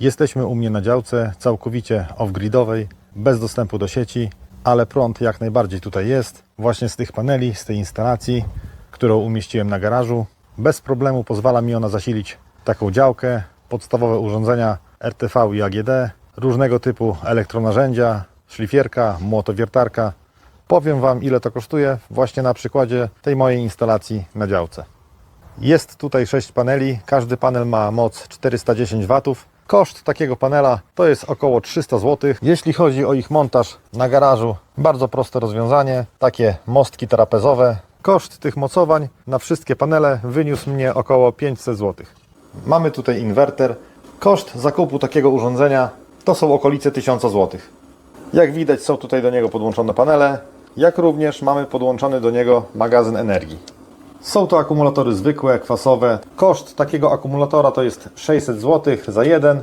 Jesteśmy u mnie na działce, całkowicie off-gridowej, bez dostępu do sieci, ale prąd jak najbardziej tutaj jest. Właśnie z tych paneli, z tej instalacji, którą umieściłem na garażu. Bez problemu pozwala mi ona zasilić taką działkę, podstawowe urządzenia RTV i AGD, różnego typu elektronarzędzia, szlifierka, młotowiertarka. Powiem Wam ile to kosztuje właśnie na przykładzie tej mojej instalacji na działce. Jest tutaj 6 paneli, każdy panel ma moc 410 W. Koszt takiego panela to jest około 300 zł. Jeśli chodzi o ich montaż na garażu, bardzo proste rozwiązanie, takie mostki trapezowe. Koszt tych mocowań na wszystkie panele wyniósł mnie około 500 zł. Mamy tutaj inwerter. Koszt zakupu takiego urządzenia to są okolice 1000 zł. Jak widać są tutaj do niego podłączone panele, jak również mamy podłączony do niego magazyn energii. Są to akumulatory zwykłe, kwasowe. Koszt takiego akumulatora to jest 600 zł za jeden.